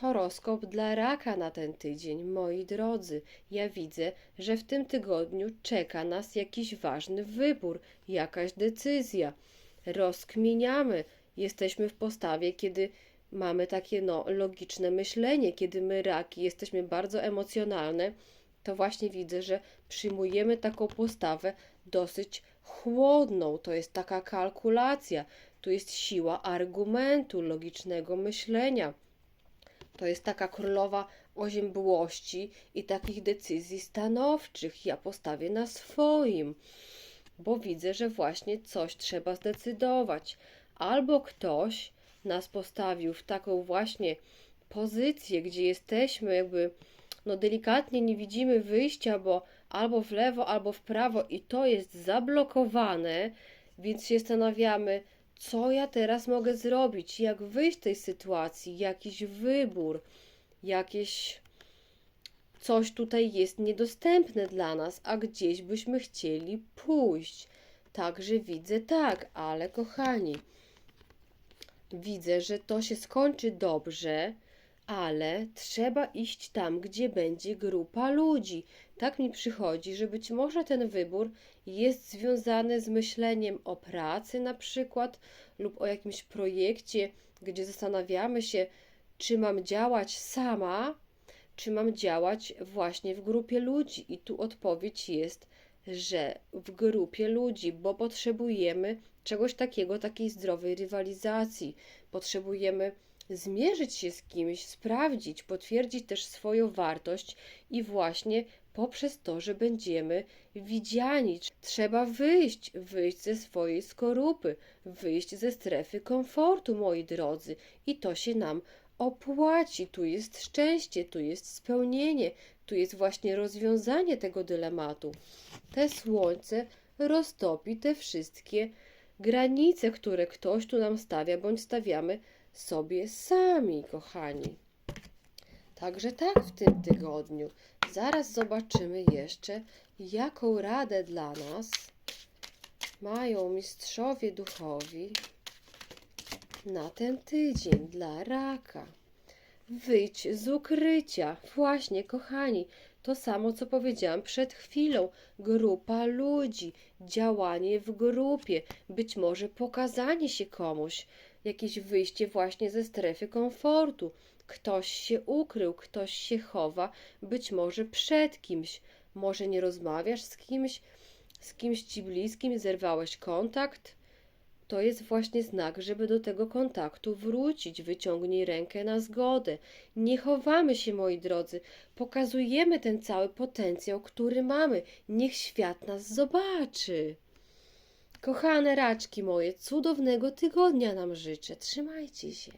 Horoskop dla raka na ten tydzień, moi drodzy. Ja widzę, że w tym tygodniu czeka nas jakiś ważny wybór, jakaś decyzja. Rozkminiamy. Jesteśmy w postawie, kiedy mamy takie no, logiczne myślenie, kiedy my raki jesteśmy bardzo emocjonalne, to właśnie widzę, że przyjmujemy taką postawę dosyć chłodną. To jest taka kalkulacja. Tu jest siła argumentu, logicznego myślenia. To jest taka królowa oziębłości i takich decyzji stanowczych. Ja postawię na swoim, bo widzę, że właśnie coś trzeba zdecydować. Albo ktoś nas postawił w taką właśnie pozycję, gdzie jesteśmy jakby, no delikatnie nie widzimy wyjścia, bo albo w lewo, albo w prawo i to jest zablokowane, więc się zastanawiamy, co ja teraz mogę zrobić, jak wyjść z tej sytuacji, jakiś wybór, jakieś coś tutaj jest niedostępne dla nas, a gdzieś byśmy chcieli pójść. Także widzę tak, ale kochani, widzę, że to się skończy dobrze, ale trzeba iść tam, gdzie będzie grupa ludzi. Tak mi przychodzi, że być może ten wybór jest związany z myśleniem o pracy na przykład lub o jakimś projekcie, gdzie zastanawiamy się, czy mam działać sama, czy mam działać właśnie w grupie ludzi. I tu odpowiedź jest, że w grupie ludzi, bo potrzebujemy czegoś takiego, takiej zdrowej rywalizacji. Potrzebujemy zmierzyć się z kimś, sprawdzić, potwierdzić też swoją wartość i właśnie poprzez to, że będziemy widziani. Trzeba wyjść, wyjść ze swojej skorupy, wyjść ze strefy komfortu, moi drodzy, i to się nam opłaci. Tu jest szczęście, tu jest spełnienie, tu jest właśnie rozwiązanie tego dylematu. Te słońce roztopi te wszystkie granice, które ktoś tu nam stawia, bądź stawiamy sobie sami, kochani. Także tak w tym tygodniu. Zaraz zobaczymy jeszcze, jaką radę dla nas mają mistrzowie duchowi na ten tydzień dla raka. Wyjdź z ukrycia. Właśnie, kochani, to samo co powiedziałam przed chwilą. Grupa ludzi, działanie w grupie, być może pokazanie się komuś, jakieś wyjście właśnie ze strefy komfortu. Ktoś się ukrył, ktoś się chowa, być może przed kimś. Może nie rozmawiasz z kimś, z kimś ci bliskim, zerwałeś kontakt. To jest właśnie znak, żeby do tego kontaktu wrócić. Wyciągnij rękę na zgodę. Nie chowamy się, moi drodzy. Pokazujemy ten cały potencjał, który mamy. Niech świat nas zobaczy. Kochane raczki moje, cudownego tygodnia nam życzę. Trzymajcie się.